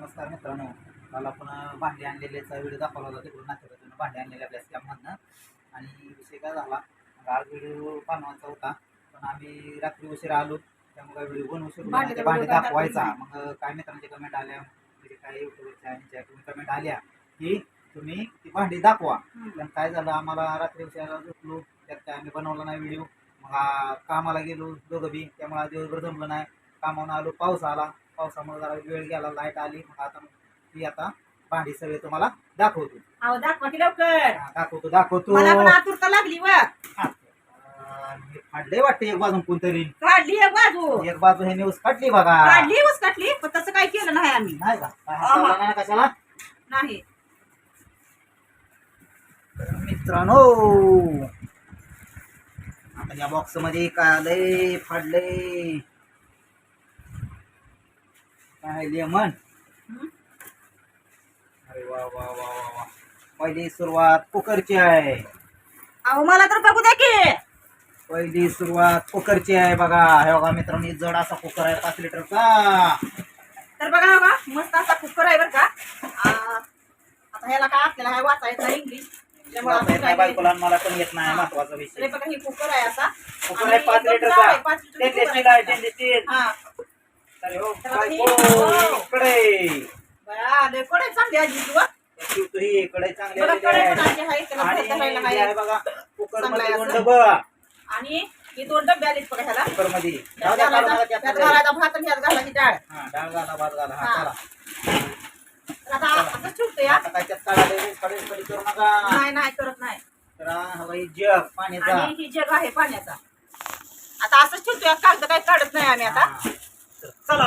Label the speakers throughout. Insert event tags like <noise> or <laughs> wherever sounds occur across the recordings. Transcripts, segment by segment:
Speaker 1: नमस्कार मित्रांनो. काल आपण भांडी आणलेल्याचा व्हिडिओ दाखवला होता तिकडून नातेवाईकांना भांडी आणलेल्या आपल्या स्कॅममधनं आणि विषय काय झाला? आज व्हिडिओ बनवायचा होता. पण आम्ही रात्री उशीर आलो. त्यामुळे काय व्हिडिओ बनवू शकतो भांडे भांडी दाखवायचा. मग काय मित्रांचे कमेंट आल्या? म्हणजे काय युट्यूबच्या कमेंट आल्या की तुम्ही ती भांडी दाखवा. पण काय झालं? आम्हाला रात्री उशिरा झोपलो. त्यात काय आम्ही बनवला नाही व्हिडिओ. मग कामाला गेलो दोघं बी. त्यामुळे दिवसभर जमलं नाही. कामावून आलो. पाऊस आला. पावसामुळे जरा वेळ गेला लाइट आली. मग आता ती आता भांडी सगळे तुम्हाला दाखवतो.
Speaker 2: अहो दाखवा की लवकर.
Speaker 1: हा, दाखवतो दाखवतो.
Speaker 2: मला पण आतुरता लागली व.
Speaker 1: फाडले वाटते एक बाजून कोणतरी.
Speaker 2: काढली एक बाजू.
Speaker 1: एक बाजू हे न्यूज काढली बघा.
Speaker 2: काढली ऊस काढली पण तसं काही केलं नाही आम्ही.
Speaker 1: नाही का? काय. हाताला नाही ना कशाला.
Speaker 2: नाही.
Speaker 1: मित्रांनो आता या बॉक्समध्ये काय आलंय फाडलंय. काय लेमन
Speaker 2: हं?
Speaker 1: अरे वा वा वा वा वा. पहिली सुरुवात कुकरची आहे.
Speaker 2: अहो मला तर बघू द्या की.
Speaker 1: पहिली सुरुवात कुकरची आहे बघा. हे बघा मित्रांनो जड असा कुकर आहे पाच लिटरचा.
Speaker 2: तर बघा बघा मस्त असा कुकर आहे बरं का. आ, आता ह्याला काय आपल्याला काय वाचायचं नाही इंग्लिश? त्यामुळे आपण
Speaker 1: येत नाही बायकोला मला पण येत नाही महत्वाचा
Speaker 2: हे
Speaker 1: विषय
Speaker 2: बघा ही कुकर आहे असा.
Speaker 1: कुकर
Speaker 2: आणि
Speaker 1: आहे पाच
Speaker 2: एकदम जाड आहे, पाच लिटरचा
Speaker 1: टेन
Speaker 2: कुकर
Speaker 1: स्टील आहे.
Speaker 2: आहे.
Speaker 1: स्टील अरे
Speaker 2: त्याला
Speaker 1: बायको
Speaker 2: हे- लय कोण आहे चांगली आजी तू हं?
Speaker 1: ही इकडे चांगले
Speaker 2: कडे
Speaker 1: आहे.
Speaker 2: पण आजी आहे त्याला
Speaker 1: आणि
Speaker 2: राहिला
Speaker 1: हे
Speaker 2: आहे.
Speaker 1: आहे. बघा कुकर
Speaker 2: चांगलं
Speaker 1: मध्ये
Speaker 2: आहे
Speaker 1: दोन. डबं.
Speaker 2: आणि हे दोन डबे आलेत बघा ह्याला.
Speaker 1: कुकरमध्ये
Speaker 2: त्यात
Speaker 1: जाऊ द्या, काढू नका
Speaker 2: घालायचा
Speaker 1: त्यात
Speaker 2: त्यात
Speaker 1: मध्ये.
Speaker 2: घालायचा भात आणि ह्यात घालायची डाळ.
Speaker 1: हा, डाळ घाला भात घाला. हा
Speaker 2: हा.
Speaker 1: चला.
Speaker 2: तर आता या
Speaker 1: आता काय त्यात काढायला कडे कडे करू नका.
Speaker 2: नाही नाही करत नाही.
Speaker 1: तर हा ही जग पाण्याचा.
Speaker 2: आणि ही जग आहे पाण्याचा. आता असंच ठेवतोय कागद काही काढत नाही आम्ही आता.
Speaker 1: हा. चला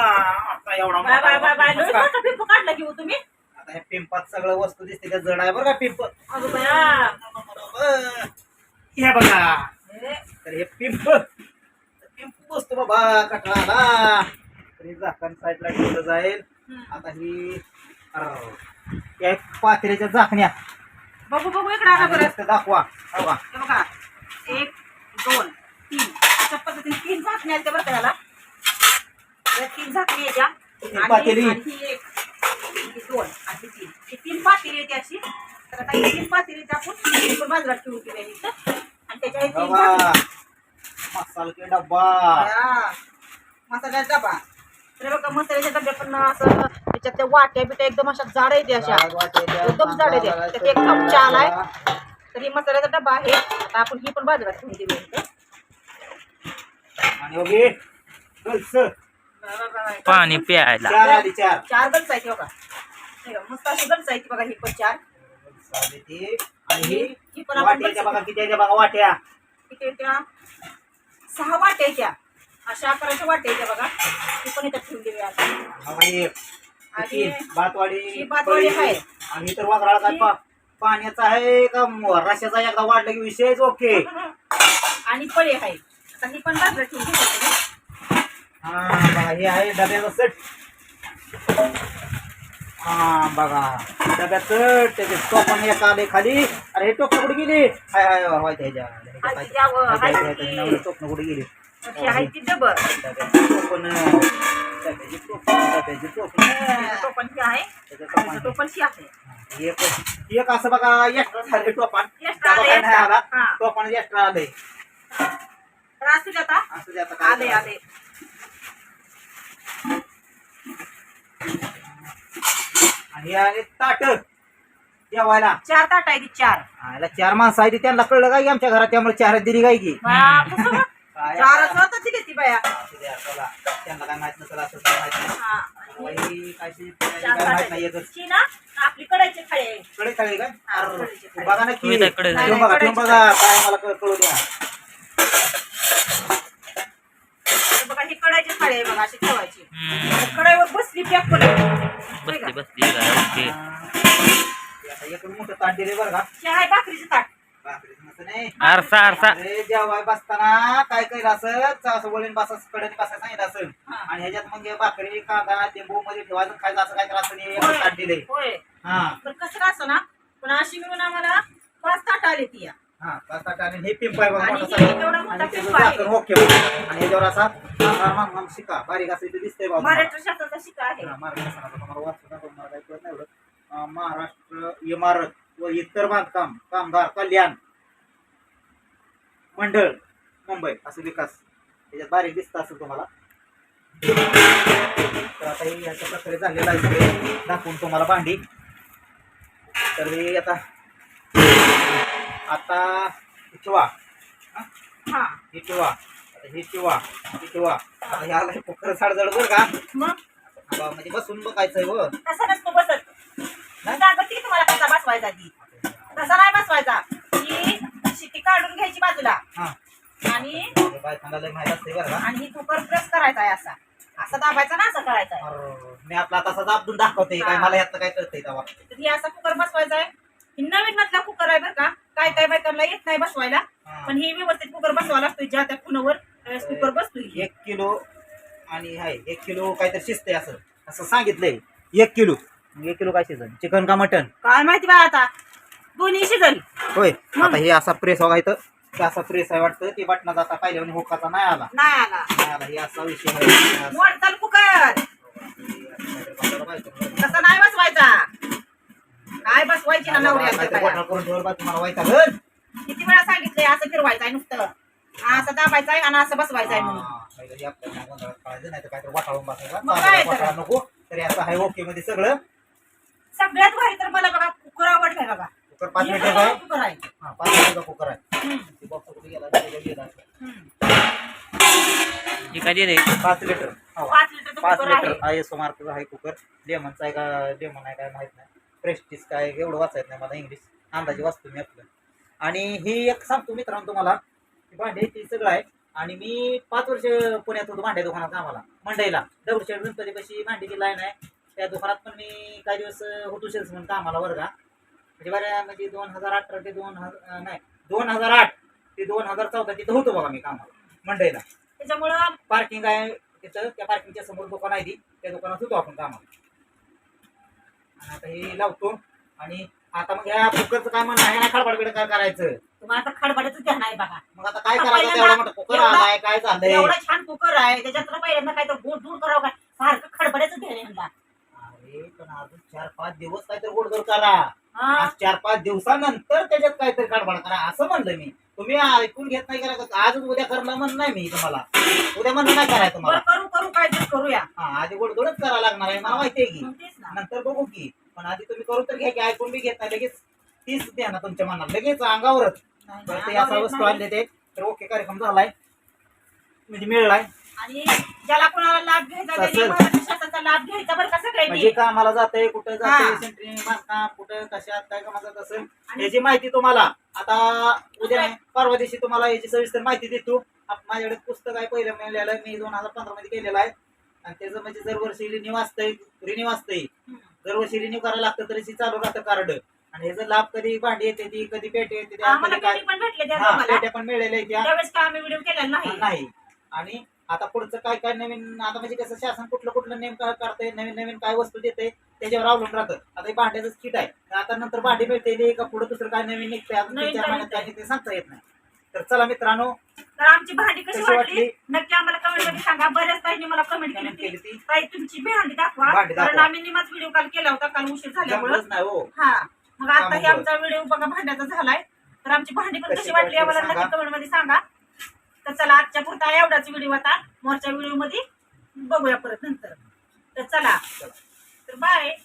Speaker 1: आता एवढा
Speaker 2: बाय बाय बाय बाय. लय
Speaker 1: मोठा
Speaker 2: पिंप काढला की हो तुम्ही.
Speaker 1: आता हे पिंपात सगळं वस्तू दिसते त्या जड आहे बरं का पिंप.
Speaker 2: अगं बया.
Speaker 1: बरोबर. हे बघा.
Speaker 2: हे,
Speaker 1: तर हे पिंप. पिंप बसतो बाबा कटळाला तर हे झाकण साईडला ठेवलं जाईल.
Speaker 2: हम्म.
Speaker 1: आता ही अरे, या पातेल्याच्या झाकण्या.
Speaker 2: बघू बघू इकडे आणा बरं.
Speaker 1: नुसतं दाखवा. हो का
Speaker 2: हे बघा. एक दोन तीन. अशा पद्धतीने तीन आहेत त्या बरं का ह्याला तीन झाकणी याच्या
Speaker 1: पातेली.
Speaker 2: दोन आणि तीन. ही तीन पातेली येते अशी. तर आता ही तीन पातेली आपण. बाजूला ठेवून आहे इथं. आणि त्याच्या हे तीन
Speaker 1: बघा
Speaker 2: झाकणी.
Speaker 1: मसाल के डब्बा
Speaker 2: हा. मसाल्याचा डबा. तर बघा मसाल्याच्या डब्या पण असं त्याच्यात त्या वाट्या बिट्या एकदम अशा जाड येते अशा.
Speaker 1: जाड
Speaker 2: एकदम जाड आहे
Speaker 1: कांदा
Speaker 2: त्यात एक चमचा आलाय
Speaker 1: घालायचा.
Speaker 2: तर ही मसाल्याचा डबा आहे. आता आपण ही पण बाजूला ठेवून दिली इथे.
Speaker 1: आणि ओके गल्स
Speaker 3: पाणी प्यायला.
Speaker 1: चार आली चार.
Speaker 2: चार गल्स आहेत बघा. हे बघा, मस्त अशी गल्स आहेत बघा ही पण चार.
Speaker 1: ती. आणि ही
Speaker 2: ही पण आपण
Speaker 1: वाट्याच्या बघा किती आहे त्या बघा वाट्या.
Speaker 2: किती आहेत त्या? सहा वाट्या आहेत त्या अशा आकाराच्या वाट्या त्या बघा. ही पण इथं ठेवून दिली आता
Speaker 1: बाई,
Speaker 2: आणि
Speaker 1: किती?
Speaker 2: ही भातवाडी
Speaker 1: पळी.
Speaker 2: आहे.
Speaker 1: आणि इतर वाघराळा काय
Speaker 2: ही-
Speaker 1: पा- पाण्याचा आहे का म- रश्याचा एकदा वाढला की विषयच ओके. <laughs>
Speaker 2: आणि पळी आहे. आता ही पण बाजूला ठेवून दिली
Speaker 1: हा. हे आहे डब्याचं सेट हा बघा डब्यात सेट त्याचे टोपण एक आले खाली अरे हे टोपण कुठे गेली हाय हाय हाय त्याच्या
Speaker 2: ती-
Speaker 1: टोपण कुठे गेली
Speaker 2: ही ती
Speaker 1: टोपण डब्याची टोपण डब्याची टोपण
Speaker 2: टोपण ही ही
Speaker 1: एक एक असं बघा एक्स्ट्रा झाले टोपण काय नाही आला
Speaker 2: हा.
Speaker 1: एक्स्ट्रा आलंय
Speaker 2: असू दे आता
Speaker 1: असं ते आता काय
Speaker 2: आले आले
Speaker 1: आणि आले ताट जेवायला
Speaker 2: चार ताट आहे ती चार
Speaker 1: आयला चार माणसं आहे ती त्यांना कळलं काय की आमच्या घरात त्यामुळे चार दिली काय की
Speaker 2: बा, कसं बा? <laughs>
Speaker 1: काय
Speaker 2: चारच होतं दिली ती बाया
Speaker 1: असू द्या, चला. त्यांना काय माहीत नसेल असं काय माहीत नाही.
Speaker 2: हा.
Speaker 1: बाई, काय ते-
Speaker 2: चार
Speaker 1: काय
Speaker 2: ताट
Speaker 1: माहीत नाही
Speaker 2: आहे.
Speaker 1: एकच.
Speaker 2: ची ना आपली कडायची खाली आहे
Speaker 1: कडे खाली काय अरे. बघा ना की
Speaker 3: मी त्या कडे
Speaker 2: नाही,
Speaker 1: ठेवून बघा ठेवून बघा काय मला कळ- कळू द्या
Speaker 2: तर बघा आहे बघा अशी ठेवायची.
Speaker 3: हम्म.
Speaker 2: कडाईवर बसली पॅक
Speaker 3: बसली ओके.
Speaker 1: आता एक मोठं ताट दिले बरं का?
Speaker 2: आहे भाकरीचं ताट.
Speaker 1: भाकरीचं नसतं नाही.
Speaker 3: आरसा आरसा.
Speaker 1: अरे जेवाय बसताना काय केलं असं? असं वळीन बसासकडे बसायला सांगितलं असं?
Speaker 2: हा.
Speaker 1: आणि ह्याच्यात मग हे भाकरी कांदा लिंबू मध्ये ठेवायचं खायचं असं काय असं नाही ताट
Speaker 2: होय.
Speaker 1: हा.
Speaker 2: पण कसं का असं ना पण अशी मिळून आम्हाला पाच ताट आली ती. या.
Speaker 1: हा पाच ताट आणि हे पिंप आहे बघा
Speaker 2: आणि
Speaker 1: मोठा
Speaker 2: हे
Speaker 1: साईज.
Speaker 2: एवढा मोठा
Speaker 1: आणि त्याचं
Speaker 2: पिंप आहे.
Speaker 1: झाकण ओके. आणि ह्याच्यावर असा शिका. बारीक असं इथे दिसतंय बाबा.
Speaker 2: महाराष्ट्र शिका आहे.
Speaker 1: हा, महाराष्ट्र तुम्हाला वाचून दाखवतो. इमारत व इतर बांधकाम कामगार कल्याण मंडळ मुंबई असं विकास. त्याच्यात बारीक दिसत असेल तुम्हाला. तर आता हे अशा प्रकारे झालेलं आहे सगळे. दाखवून तुम्हाला भांडी. तर हे आता आता चिवा
Speaker 2: हा?
Speaker 1: हे. आता हे हे चिवा आता हे बरं का?
Speaker 2: मग?
Speaker 1: आता म्हणजे बसून बघायचंय हो
Speaker 2: तसा नसतो बसत. सांगते की तुम्हाला कसा बसवायचा ती. तसा नाही बसवायचा. ही शिटी काढून घ्यायची बाजूला.
Speaker 1: हा.
Speaker 2: आणि
Speaker 1: हे बायकांना लय माहीत असते बरं का?
Speaker 2: आणि ही कुकर प्रेस करायचा आहे असा. असा दाबायचा ना असं करायचा आहे
Speaker 1: अरे, मी आपला तसा दाबून दाखवते काय
Speaker 2: हा.
Speaker 1: मला यात काय कळतंय तेव्हा?
Speaker 2: तर ही असा कुकर बसवायचा आहे ही नवीन मधला कुकर आहे बरं का. काय काय बायकांना येत नाही बसवायला.
Speaker 1: हा.
Speaker 2: पण ही व्यवस्थित कुकर बसवा लागतोय ज्या त्या खुनावर कुकर बसतोय.
Speaker 1: एक किलो आणि हाय एक किलो काहीतरी शिजतंय असं. असं सांगितलंय. एक किलो. मग एक किलो काय शिजन? चिकन का मटन?
Speaker 2: काय माहिती बा आता. दोन्ही शिजल
Speaker 1: होय. आता हे असा प्रेस बघा इथं. ते असा प्रेस आहे वाटतं. ते बटनाचा आता पाहिजे आणि हुकाचा नाही आला.
Speaker 2: नाही आला.
Speaker 1: नाही आला. हे असा विषय आहे.
Speaker 2: मोडताल कुकर. तसा नाही बसवायचा. काय बसवायची ना नवऱ्याचं
Speaker 1: काहीतरी
Speaker 2: काय?
Speaker 1: बटन करून तुम्हाला घर
Speaker 2: किती वेळा सांगितलंय असं फिरवायचं आहे नुसतं. असं दाबायचं आहे आणि असं बसवायचं आहे म्हणून. मग काय तर?
Speaker 1: नको. तरी असं आहे ओके मध्ये सगळं.
Speaker 2: सगळ्यात भारी तर मला बघा कुकर आवडलाय बघा.
Speaker 1: कुकर पाच
Speaker 2: हे बघा
Speaker 1: आहे.
Speaker 2: कुकर आहे.
Speaker 1: हा पाच मिनिटचा कुकर आहे.
Speaker 2: हम्म,
Speaker 1: ते box कुठे गेला? तिथे गेला.
Speaker 2: हम्म.
Speaker 3: हे काय दे रे
Speaker 1: पाच लिटर हो.
Speaker 2: पाच लिटरचं
Speaker 1: पाच
Speaker 2: कुकर आहे.
Speaker 1: लिटर आय एस आहे कुकर. लेमनचा आहे का लेमन आहे काय माहीत नाही. प्रेस्टिस काय एवढं वाचायत नाही मला इंग्लिश अंदाजे वाचतो मी आपलं. आणि ही एक सांगतो मित्रांनो तुम्हाला. भांडे ती सगळं आहे. आणि मी पाच वर्ष पुण्यात होतो भांडे दुकानात कामाला मंडईला. दगडूशेठ गणपतीपाशी भांडीची लाईन आहे. त्या दुकानात पण मी काही दिवस होतो सेल्स म्हणून कामाला वर्गा म्हणजे बऱ्या म्हणजे दोन हजार अठरा ते दोन हजार नाही दोन हजार आठ ते दोन हजार चौदा तिथं होतो बघा मी कामाला मंडईला.
Speaker 2: त्याच्यामुळं
Speaker 1: पार्किंग आहे तिथं त्या पार्किंगच्या समोर दुकान आहे ती. त्या दुकानात होतो आपण कामाला. आता हे लावतो. आणि आता मग ह्या कुकरचं काय म्हणणं आहे? ना खडबडबिड काय करायचं?
Speaker 2: तुम्हाला आता खडबडाचं ध्यान आहे बघा.
Speaker 1: मग आता काय करायचं मोठा? कुकर
Speaker 2: एवढा-
Speaker 1: आलाय काय झालंय?
Speaker 2: एवढा छान कुकर आहे त्याच्यात तर पहिल्यांदा काय तर गोड दूर करावं काय? सारखं खडबडाचं ध्यान आहे.
Speaker 1: अरे पण अजून चार पाच दिवस काहीतरी गोडधोड करा. आज चार पाच दिवसानंतर त्याच्यात काहीतरी खडबड करा असं म्हणलं मी. तुम्ही ऐकून घेत नाही करा आजच उद्या करणं म्हणणं नाही मी तुम्हाला. उद्या म्हणणं नाही करायचं
Speaker 2: बरं करू करू काय तर करूया.
Speaker 1: हा आधी गोडधोडच करावं लागणार आहे मला माहिती आहे की.
Speaker 2: मग तेच ना.
Speaker 1: नंतर बघू की. पण आधी तुम्ही करू तर घ्या की ऐकून बी घेत नाही लगेच तीच द्या ना तुमच्या मनात. लगेच अंगावरच. तर ते असा वस्तू
Speaker 2: नाही.
Speaker 1: आणले ते. तर ओके कार्यक्रम झालाय. म्हणजे मिळलाय.
Speaker 2: आणि ज्याला कोणाला लाभ घ्यायचा त्यांनी
Speaker 1: तसंच.
Speaker 2: महाराष्ट्र शासनाचा लाभ घ्यायचा बरं कसं
Speaker 1: म्हणजे कामाला जाते कुठं जाते
Speaker 2: हा.
Speaker 1: सेंट्रिंग बांधकाम कुठं कशात काय याची माहिती तुम्हाला. आता उद्या नाही, परवा दिवशी तुम्हाला याची सविस्तर माहिती देतो. आप- माझ्याकडे पुस्तक आहे पहिलं मिळालेलं. मी दोन हजार पंधरा मध्ये केलेलं आहे. आणि त्याचं म्हणजे दरवर्षी रिन्यू असतंय रिन्यू असतंय दरवर्षी रिन्यू करायला लागतं तरी ती चालू राहतं कार्ड. आणि ह्याचा लाभ कधी भांडी येते ती कधी पेटे येते ती,
Speaker 2: आम्हाला
Speaker 1: कधी काय?
Speaker 2: पेटी पण भेटले त्या
Speaker 1: हा
Speaker 2: दोघाला.
Speaker 1: पेट्या पण त्या.
Speaker 2: त्यावेळेस काय आम्ही व्हिडिओ केलेला नाही.
Speaker 1: नाही. आणि आता पुढचं काय काय नवीन आता म्हणजे कसं शासन कुठलं कुठलं नेमकं काढतंय नवीन नवीन काय वस्तू देते त्याच्यावर अवलंबून राहतं. आता हे भांड्याचं किट आहे. तर आता नंतर भांडी मिळते का पुढे दुसरं काय नवीन निघतंय आता
Speaker 2: नवीन
Speaker 1: तीन चार
Speaker 2: काय
Speaker 1: महिन्यात काय निघतंय सांगता येत नाही. तर चला मित्रांनो
Speaker 2: तर आमची भांडी कशी
Speaker 1: कशी
Speaker 2: वाटली?
Speaker 1: वाटली?
Speaker 2: नक्की आम्हाला कमेंटमध्ये सांगा. बऱ्याच ताईंनी मला कमेंट केली
Speaker 1: केली ती.
Speaker 2: ताई तुमची भांडी दाखवा.
Speaker 1: भांडी दाखवा.
Speaker 2: कारण आम्ही निमाच व्हिडिओ कॉल केला होता. काल उशीर झाल्यामुळे.
Speaker 1: जमलंच नाही हो.
Speaker 2: हा. मग आता हे. आमचा व्हिडिओ बघा भांड्याचा झालाय तर आमची भांडी पण
Speaker 1: कशी
Speaker 2: वाटली आम्हाला. नक्की कमेंटमध्ये सांगा तर चला आजच्या पुरता एवढाच व्हिडिओ आता मोरच्या व्हिडिओमध्ये बघूया परत नंतर तर चला. तर बाय.